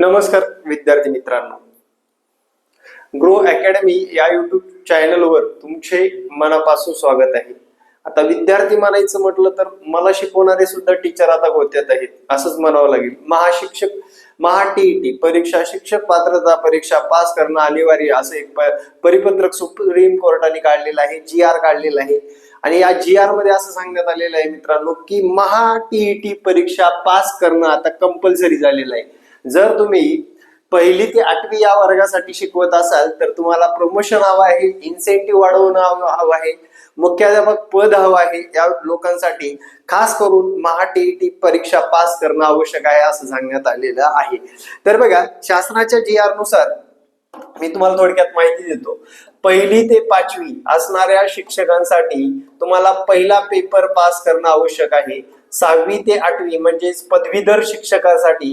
नमस्कार विद्यार्थी मित्रांनो. ग्रो अकॅडमी या युट्यूब चॅनलवर तुमचे मनापासून स्वागत आहे. आता विद्यार्थी म्हणायचं म्हटलं तर मला शिकवणारे सुद्धा टीचर आता होत्यात आहेत. असंच म्हणावं लागेल. महाशिक्षक महा टीईटी परीक्षा शिक्षक पात्रता परीक्षा पास करणं अनिवार्य असं एक परिपत्रक सुप्रीम कोर्टाने काढलेलं आहे जी आर काढलेलं आहे. आणि या जी आरमध्ये असं सांगण्यात आलेलं आहे मित्रांनो की महा टीईटी परीक्षा पास करणं आता कंपल्सरी झालेलं आहे. जर तुम्ही पहिली ते आठवी या वर्गासाठी शिकवत असाल तर तुम्हाला प्रमोशन हवं आहे इन्सेंटिव्ह वाढवणं हवं हवं आहे मुख्याध्यापक पद हवं आहे या लोकांसाठी. खास करून महाटीईटी परीक्षा पास करणं आवश्यक आहे असं सांगण्यात आलेलं आहे. तर बघा शासनाच्या जी आरनुसार मी तुम्हाला थोडक्यात माहिती देतो. पहिली ते पाचवी असणाऱ्या शिक्षकांसाठी तुम्हाला पहिला पेपर पास करणं आवश्यक आहे. सहावी ते आठवी म्हणजेच पदवीधर शिक्षकासाठी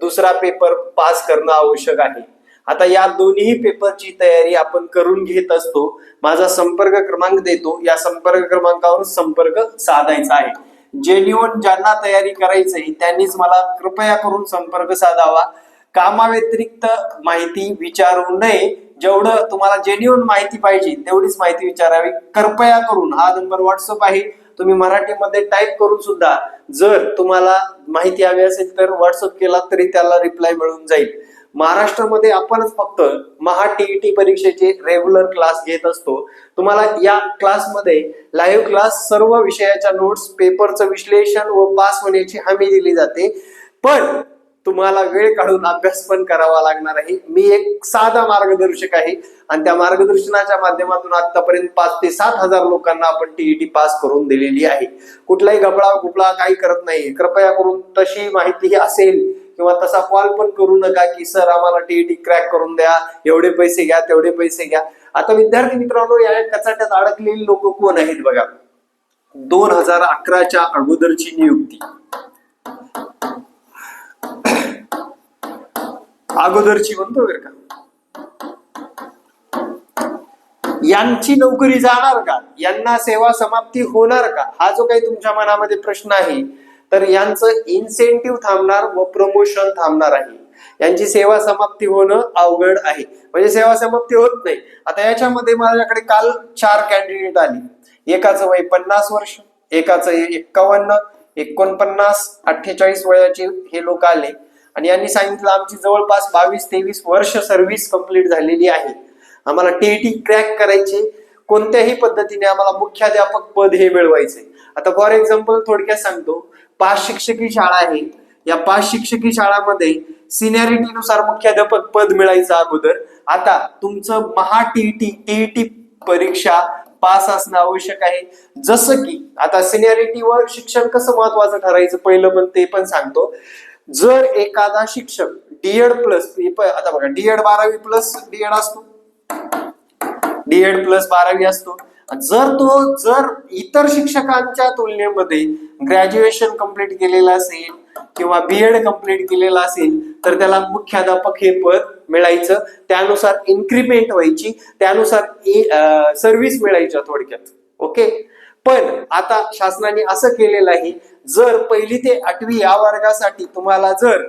दुसरा पेपर पास करणं आवश्यक आहे. आता या दोन्ही पेपरची तयारी आपण करून घेत असतो. माझा संपर्क क्रमांक देतो. या संपर्क क्रमांकावर संपर्क साधायचा आहे. जेन्युअन ज्यांना तयारी करायची आहे त्यांनीच मला कृपया करून संपर्क साधावा. कामाव्यतिरिक्त माहिती विचारू नये. जेवढं तुम्हाला जेन्युअन माहिती पाहिजे तेवढीच माहिती विचारावी. कृपया करून हा नंबर व्हॉट्सअप आहे. तुम्ही मराठीमध्ये टाईप करून सुद्धा जर तुम्हाला माहिती हवी असेल तर व्हॉट्सअप केला तरी त्याला रिप्लाय मिळून जाईल. महाराष्ट्रामध्ये आपणच फक्त महा टीईटी परीक्षेचे रेग्युलर क्लास घेत असतो. तुम्हाला या क्लासमध्ये लाईव्ह क्लास सर्व विषयाच्या नोट्स पेपरचं विश्लेषण व पास होण्याची हमी दिली जाते. पण तुम्हाला वेळ काढून अभ्यास पण करावा लागणार आहे. मी एक साधा मार्गदर्शक आहे. आणि त्या मार्गदर्शनाच्या माध्यमातून आतापर्यंत पाच ते सात हजार लोकांना आपण टीईटी पास करून दिलेली आहे. कुठलाही गबळा गुबळा काही करत नाही कृपया करून तशी माहिती असेल किंवा तसा कॉल पण करू नका की सर आम्हाला टीईटी क्रॅक करून द्या. एवढे पैसे घ्या तेवढे पैसे घ्या. आता विद्यार्थी मित्रांनो या कचाट्यात अडकलेली लोक कोण आहेत बघा? दोन हजार अकराच्या अगोदरची नियुक्ती. अगोदरची म्हणतो बरं का? यांची नोकरी जाणार का? यांना सेवा समाप्ती होणार का? हा जो काही तुमच्या मनामध्ये प्रश्न आहे तर यांचं इन्सेंटिव्ह थांबणार व प्रमोशन थांबणार आहे. यांची सेवा समाप्ती होणं अवघड आहे. म्हणजे सेवा समाप्ती होत नाही. आता याच्यामध्ये माझ्याकडे काल चार कॅन्डिडेट आली. एकाचं वय पन्नास वर्ष एकाचं एक्कावन्न एकोणपन्नास अठ्ठेचाळीस वयाचे हे लोक आले. आणि यांनी सांगितलं आमची जवळपास बावीस तेवीस वर्ष सर्व्हिस कंप्लीट झालेली आहे. आम्हाला टीईटी क्रॅक करायचे. कोणत्याही पद्धतीने आम्हाला मुख्याध्यापक पद हे मिळवायचे. आता फॉर एक्झाम्पल थोडक्यात सांगतो. पाच शिक्षकी शाळा आहे. या पाच शिक्षकी शाळामध्ये सिनियरिटीनुसार मुख्याध्यापक पद मिळायचं अगोदर. आता तुमचं महा टीईटी टीईटी परीक्षा पास असणं आवश्यक आहे. जसं की आता सिनियरिटीवर शिक्षण कसं महत्वाचं ठरायचं? पहिलं पण ते पण सांगतो. जर एखादा शिक्षक डीएड प्लस आता बघा डीएड बारावी प्लस डीएड असतो. डीएड प्लस बारावी असतो. जर तो जर इतर शिक्षकांच्या तुलनेमध्ये ग्रॅज्युएशन कंप्लीट केलेलं असेल किंवा बीएड कंप्लीट केलेलं असेल तर त्याला मुख्याध्यापक हे पद मिळायचं. त्यानुसार इन्क्रीमेंट व्हायची. त्यानुसार सर्व्हिस मिळायच्या थोडक्यात. ओके? पण आता शासनाने असं केलेलं आहे जर पहिली ते आठवी या वर्गासाठी तुम्हाला जर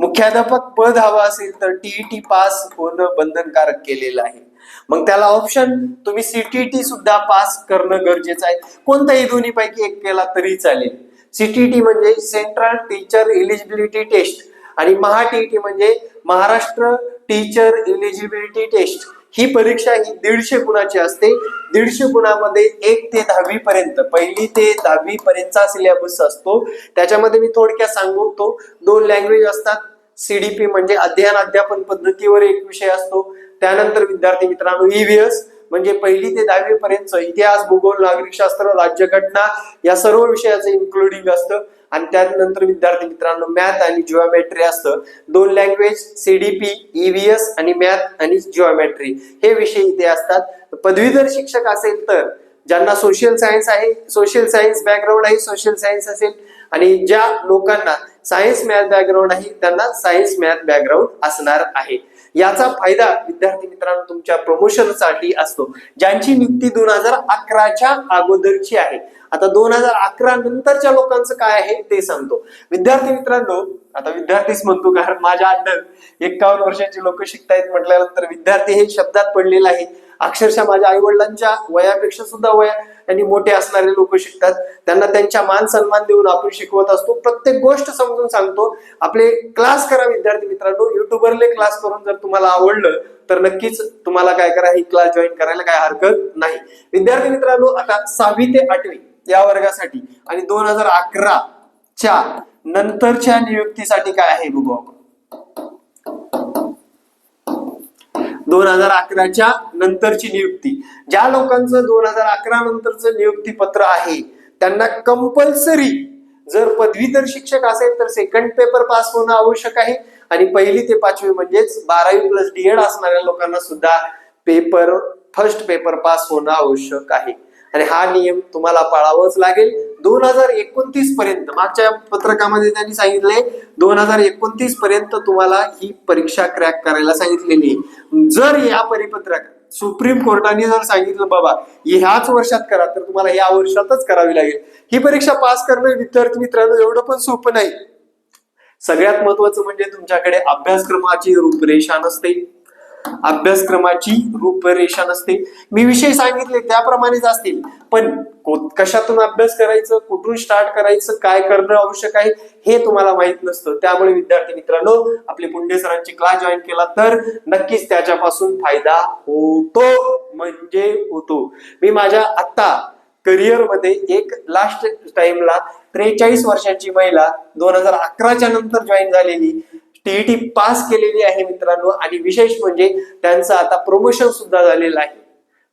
मुख्याध्यापक पद हवं असेल तर टीईटी पास होणं बंधनकारक केलेलं आहे. मग त्याला ऑप्शन तुम्ही सीटीटी सुद्धा पास करणं गरजेचं आहे. कोणताही दोन्ही पैकी एक केला तरी चालेल. सीटीटी म्हणजे सेंट्रल टीचर एलिजिबिलिटी टेस्ट आणि महा टीईटी म्हणजे महाराष्ट्र टीचर एलिजिबिलिटी टेस्ट ही परीक्षा ही दीडशे गुणाची असते. दीडशे गुणामध्ये एक ते दहावी पर्यंत पहिली ते दहावी पर्यंतचा सिलेबस असतो. त्याच्यामध्ये मी थोडक्यात सांगतो दोन लँग्वेज असतात. सीडीपी म्हणजे अध्ययन अध्यापन पद्धतीवर एक विषय असतो. त्यानंतर विद्यार्थी मित्रांनो ईव्हीएस म्हणजे पहिली ते दहावी पर्यंत इतिहास भूगोल नागरिकशास्त्र राज्यघटना या सर्व विषयाचं इन्क्लुडिंग असतं. आणि त्यानंतर विद्यार्थी मित्रांनो मॅथ आणि जिओमॅट्री असतं. दोन लँग्वेज सीडीपी ईव्हीएस आणि मॅथ आणि जिओमॅट्री हे विषय इथे असतात. पदवीधर शिक्षक असेल तर ज्यांना सोशल सायन्स आहे सोशल सायन्स बॅकग्राऊंड आहे सोशल सायन्स असेल. आणि ज्या लोकांना सायन्स मॅथ बॅकग्राऊंड आहे त्यांना सायन्स मॅथ बॅकग्राऊंड असणार आहे. याचा फायदा विद्यार्थी मित्रांनो तुमच्या प्रमोशनसाठी असतो. ज्यांची नियुक्ती दोन हजार अकराच्या अगोदरची आहे. आता दोन हजार अकरा नंतरच्या लोकांचं काय आहे ते सांगतो. विद्यार्थी मित्रांनो आता विद्यार्थीच म्हणतो कारण माझ्या अंडर एकावन्न वर्षाची लोक शिकतायत म्हटल्यानंतर विद्यार्थी हे शब्दात पडलेलं आहे अक्षरशः माझ्या आई वडिलांच्या वयापेक्षा सुद्धा वया आणि मोठे असणारे लोक शिकतात. त्यांना त्यांच्या मान सन्मान देऊन आपण शिकवत असतो. प्रत्येक गोष्ट समजून सांगतो. आपले क्लास करा विद्यार्थी मित्रांनो. युट्यूबरले क्लास करून जर तुम्हाला आवडलं तर नक्कीच तुम्हाला काय करा ही क्लास जॉईन करायला काय हरकत नाही. विद्यार्थी मित्रांनो आता सहावी ते आठवी. या वर्गासाठी. आणि दोन हजार अकरा च्या नंतरच्या नियुक्तीसाठी काय आहे बघू आपण. दोन हजार अकराच्या नंतरची नियुक्ती. ज्या लोकांचं दोन हजार अकरा नंतरचं नियुक्ती पत्र आहे त्यांना कंपल्सरी जर पदवीधर शिक्षक असेल तर सेकंड पेपर पास होणं आवश्यक आहे. आणि पहिली ते पाचवी म्हणजेच बारावी प्लस डीएड असणाऱ्या लोकांना सुद्धा पेपर फर्स्ट पेपर पास होणं आवश्यक आहे. आणि हा नियम तुम्हाला पाळावाच लागेल. दोन हजार एकोणतीस पर्यंत मागच्या पत्रकामध्ये त्यांनी सांगितले दोन हजार एकोणतीस पर्यंत तुम्हाला ही परीक्षा क्रॅक करायला सांगितलेली जर या परिपत्रक सुप्रीम कोर्टाने जर सांगितलं बाबा ह्याच वर्षात करा तर तुम्हाला या वर्षातच करावी लागेल. ही परीक्षा पास करणं विद्यार्थी मित्रांनो एवढं पण सोपं नाही. सगळ्यात महत्वाचं म्हणजे तुमच्याकडे अभ्यासक्रमाची रूपरेषा नसते. अभ्यासक्रमाची रूपरेषा नसते. मी विषय सांगितले त्याप्रमाणेच असतील. पण कशातून अभ्यास करायचं कुठून स्टार्ट करायचं काय करणं आवश्यक आहे हे तुम्हाला माहीत नसतं. त्यामुळे विद्यार्थी मित्रांनो आपले पुंडे सरांची क्लास जॉईन केला तर नक्कीच त्याच्यापासून फायदा होतो म्हणजे होतो. मी माझ्या आता करिअरमध्ये एक लास्ट टाइमला त्रेचाळीस वर्षाची महिला दोन हजार अकराच्या नंतर जॉईन झालेली. टीईटी पास केलेली आहे मित्रांनो. आणि विशेष म्हणजे त्यांचं आता प्रमोशन सुद्धा झालेलं आहे.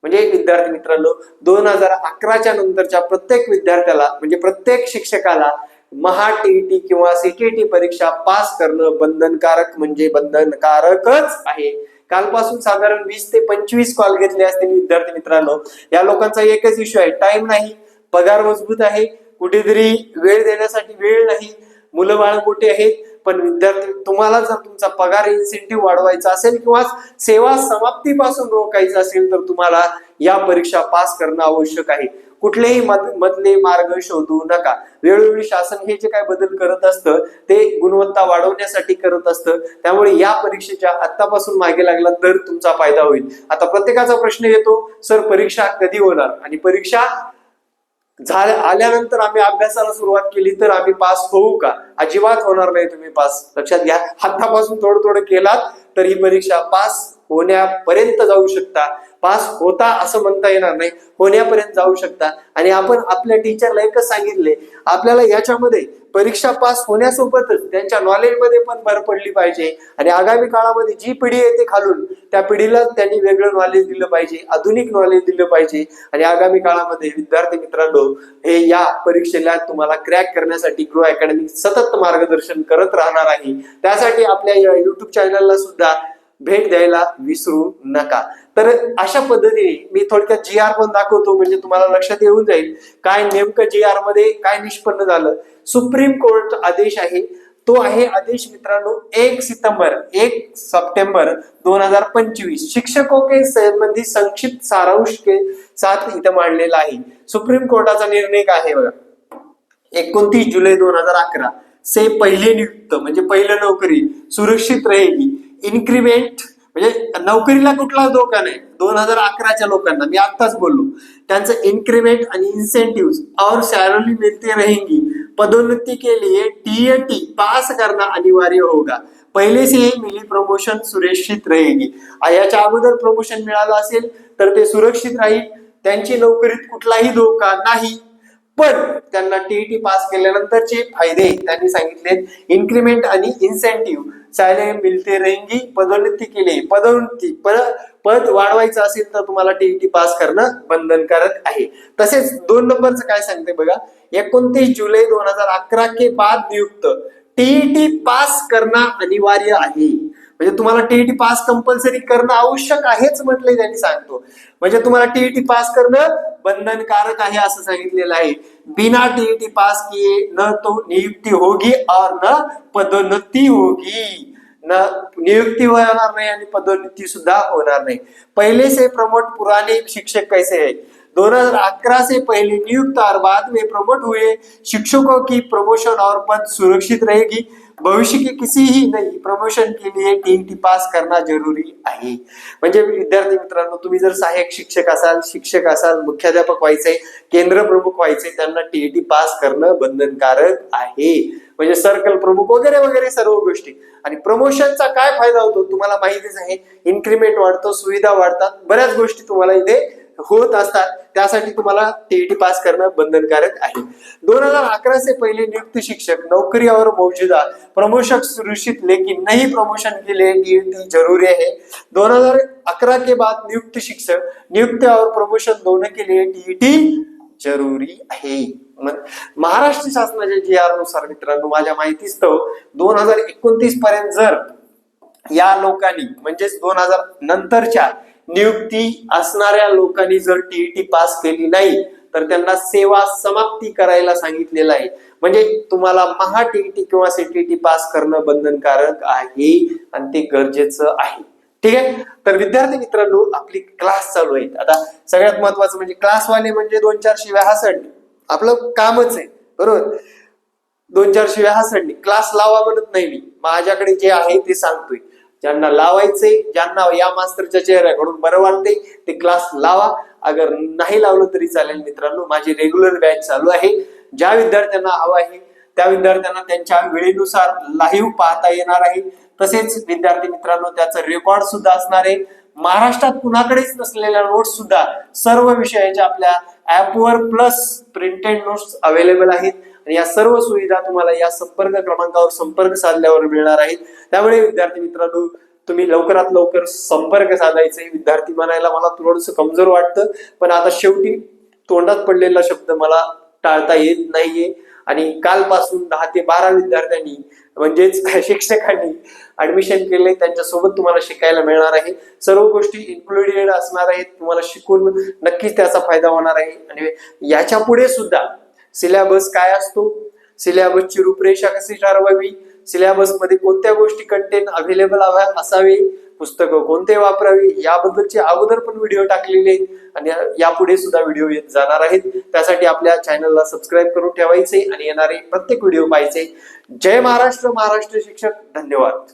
म्हणजे विद्यार्थी मित्रांनो दोन हजार अकराच्या नंतरच्या प्रत्येक विद्यार्थ्याला म्हणजे प्रत्येक शिक्षकाला महा टीईटी किंवा सीटीईटी परीक्षा पास करणं बंधनकारक म्हणजे बंधनकारकच आहे. कालपासून साधारण वीस ते पंचवीस कॉल घेतले असतील विद्यार्थी मित्रांनो. या लोकांचा एकच इश्यू आहे. टाइम नाही पगार मजबूत आहे कुठेतरी वेळ देण्यासाठी वेळ नाही मुलं बाळ मोठे आहेत पण विद्यार्थी तुम्हाला जर तुमचा पगार इन्सेंटिव्ह वाढवायचा असेल किंवा सेवा समाप्तीपासून रोखायचं असेल तर तुम्हाला या परीक्षा पास करणं आवश्यक आहे. कुठलेही मधले मार्ग शोधू नका. वेळोवेळी शासन हे जे काय बदल करत असतं ते गुणवत्ता वाढवण्यासाठी करत असतं. त्यामुळे या परीक्षेच्या आत्तापासून मागे लागला तर तुमचा फायदा होईल. आता प्रत्येकाचा प्रश्न येतो सर परीक्षा कधी होणार? आणि परीक्षा झाल्या आल्यानंतर आम्ही अभ्यासाला सुरुवात केली तर आम्ही पास होऊ का? अजिबात होणार नाही तुम्ही पास. लक्षात घ्या. हातापासून थोडं थोडं केलात तर ही परीक्षा पास होण्यापर्यंत जाऊ शकता. पास होता असं म्हणता येणार नाही. होण्यापर्यंत जाऊ शकता. आणि आपण आपल्या टीचरला एकच सांगितले आपल्याला याच्यामध्ये परीक्षा पास होण्यासोबतच त्यांच्या नॉलेजमध्ये पण भर पडली पाहिजे. आणि आगामी काळामध्ये जी पिढी येते खालून त्या पिढीला त्यांनी वेगळं नॉलेज दिलं पाहिजे आधुनिक नॉलेज दिलं पाहिजे. आणि आगामी काळामध्ये विद्यार्थी मित्रांनो हे या परीक्षेला तुम्हाला क्रॅक करण्यासाठी ग्रो अकॅडमी सतत मार्गदर्शन करत राहणार आहे. त्यासाठी आपल्या या युट्यूब चॅनलला सुद्धा भेट द्यायला विसरू नका. तर अशा पद्धतीने मी थोडक्यात जी आर पण दाखवतो म्हणजे तुम्हाला लक्षात येऊन जाईल काय नेमकं जी आरमध्ये काय निष्पन्न झालं. सुप्रीम कोर्ट आदेश आहे. तो आहे आदेश मित्रांनो एक सितंबर एक सप्टेंबर दोन हजार पंचवीस. शिक्षकों के संबंधी संक्षिप्त सारांश के साथ इथं मांडलेला आहे. सुप्रीम कोर्टाचा निर्णय काय आहे बघा? एकोणतीस जुलै दोन हजार अकरा. से पहिले नियुक्त म्हणजे पहिलं नोकरी सुरक्षित रहेगी. इन्क्रीमेंट म्हणजे नोकरीला कुठला धोका नाही? दोन हजार अकराच्या लोकांना मी आत्ताच बोललो. त्यांचं इन्क्रीमेंट आणि इन्सेंटिव्ह और सॅलरी मिळते रहेंगी. पदोन्नति के लिए टीएटी पास करना अनिवार्य होगा. पहिले से ही मिली प्रमोशन सुरक्षित रहेगी. याच्या अगोदर प्रमोशन मिळालं असेल तर ते सुरक्षित राहील. त्यांची नोकरीत कुठलाही धोका नाही. पण त्यांना टीईटी पास केल्यानंतरचे फायदे त्यांनी सांगितले. इन्क्रीमेंट आणि इन्सेंटिव्ह सॅलरी मिळते रेंगी पदोन्नती केली. पदोन्नती पद पद वाढवायचं असेल तर तुम्हाला टीईटी पास करणं बंधनकारक आहे. तसेच दोन नंबरचं काय सांगते बघा. एकोणतीस जुलै दोन हजार अकरा के बाद नियुक्त. टीईटी पास करणं अनिवार्य आहे. म्हणजे तुम्हाला टीईटी पास कंपल्सरी करणं आवश्यक आहेच म्हटले त्यांनी सांगतो. म्हणजे तुम्हाला टीईटी पास करणं बंधनकारक आहे असं सांगितलेलं आहे. बिना टीईटी पास किए न तो नियुक्ती होगी और न पदोन्नती होगी. न नियुक्ती होणार नाही आणि पदोन्नती सुद्धा होणार नाही. पहिले से प्रमोट पुराने शिक्षक कैसे है? दोन हजार अकरा से पहले नियुक्त और बाद में प्रमोट हुए शिक्षकों की प्रमोशन और पद सुरक्षित रहेगी। भविष्य की किसी ही प्रमोशन के लिए टीईटी पास करना जरुरी आहे. म्हणजे विद्यार्थी मित्रांनो तुम्ही जर सहाय्यक शिक्षक असाल शिक्षक असाल मुख्याध्यापक व्हायचंय केंद्र प्रमुख व्हायचंय त्यांना टीईटी पास करणं बंधनकारक आहे. म्हणजे सर्कल प्रमुख वगैरे वगैरे सर्व गोष्टी. आणि प्रमोशनचा काय फायदा होतो? तुम्हाला माहितीच आहे इन्क्रीमेंट वाढतो सुविधा वाढतात बऱ्याच गोष्टी तुम्हाला इथे होत असतात. त्यासाठी तुम्हाला टीईटी पास करणं बंधनकारक आहे. दोन हजार अकरा से पहिले नियुक्त शिक्षक नौकरी और मौजूदा प्रमोशन सुरक्षित लेकिन नहीं प्रमोशन के लिए टीईटी जरूरी है दोन हजार अकरा के बाद नियुक्त शिक्षक नियुक्त और प्रमोशन दोनों के लिए टीईटी जरुरी आहे. मग महाराष्ट्र शासनाच्या जी आरनुसार मित्रांनो माझ्या माहितीस्तव दोन हजार एकोणतीस पर्यंत जर या लोकांनी म्हणजेच दोन हजार नंतरच्या नियुक्ती असणाऱ्या लोकांनी जर टीईटी पास केली नाही तर त्यांना सेवा समाप्ती करायला सांगितलेलं आहे. म्हणजे तुम्हाला महा टीईटी किंवा सीटीटी पास करणं बंधनकारक आहे आणि ते गरजेचं आहे. ठीक आहे? तर विद्यार्थी मित्रांनो आपली क्लास चालू आहेत आता सगळ्यात महत्वाचं म्हणजे क्लासवाले म्हणजे दोन चार शिव्या हसडणे आपलं कामच आहे बरोबर? दोन चार शिव्या हसडणे क्लास लावा म्हणत नाही मी. माझ्याकडे जे आहे ते सांगतोय. ज्यांना लावायचे ज्यांना या मास्तरच्या चेहऱ्याकडून बरं वाटते ते क्लास लावा. अगर नाही लावलं तरी चालेल मित्रांनो. माझी रेग्युलर बॅच चालू आहे. ज्या विद्यार्थ्यांना हवं आहे त्या विद्यार्थ्यांना त्यांच्या वेळेनुसार लाईव्ह पाहता येणार आहे. तसेच विद्यार्थी मित्रांनो त्याचं रेकॉर्ड सुद्धा असणार आहे. महाराष्ट्रात कुणाकडेच नसलेल्या नोट्स सुद्धा सर्व विषयाच्या आपल्या ऍपवर प्लस प्रिंटेड नोट्स अवेलेबल आहेत. या सर्व सुविधा तुम्हाला या संपर्क क्रमांकावर संपर्क साधल्यावर मिळणार आहेत. त्यामुळे विद्यार्थी मित्रांनो तुम्ही लवकरात लवकर संपर्क साधायचे. विद्यार्थी म्हणायला मला थोडंसं कमजोर वाटतं पण आता शेवटी तोंडात पडलेला शब्द मला टाळता येत नाहीये. आणि कालपासून दहा ते बारा विद्यार्थ्यांनी म्हणजेच शिक्षकांनी ऍडमिशन केले. त्यांच्यासोबत तुम्हाला शिकायला मिळणार आहे. सर्व गोष्टी इन्क्लुडेड असणार आहेत. तुम्हाला शिकून नक्कीच त्याचा फायदा होणार आहे. आणि याच्यापुढे सुद्धा सिलेबस काय असतो? सिलेबसची रूपरेषा कशी ठरवावी? सिलेबसमध्ये कोणत्या गोष्टी कंटेंट अवेलेबल असावे? पुस्तकं कोणते वापरावी? याबद्दलचे अगोदर पण व्हिडिओ टाकलेले आणि यापुढे सुद्धा व्हिडिओ येत जाणार आहेत. त्यासाठी आपल्या चॅनलला सबस्क्राईब करून ठेवायचे आणि येणारे प्रत्येक व्हिडिओ पाहायचे. जय महाराष्ट्र महाराष्ट्र शिक्षक. धन्यवाद.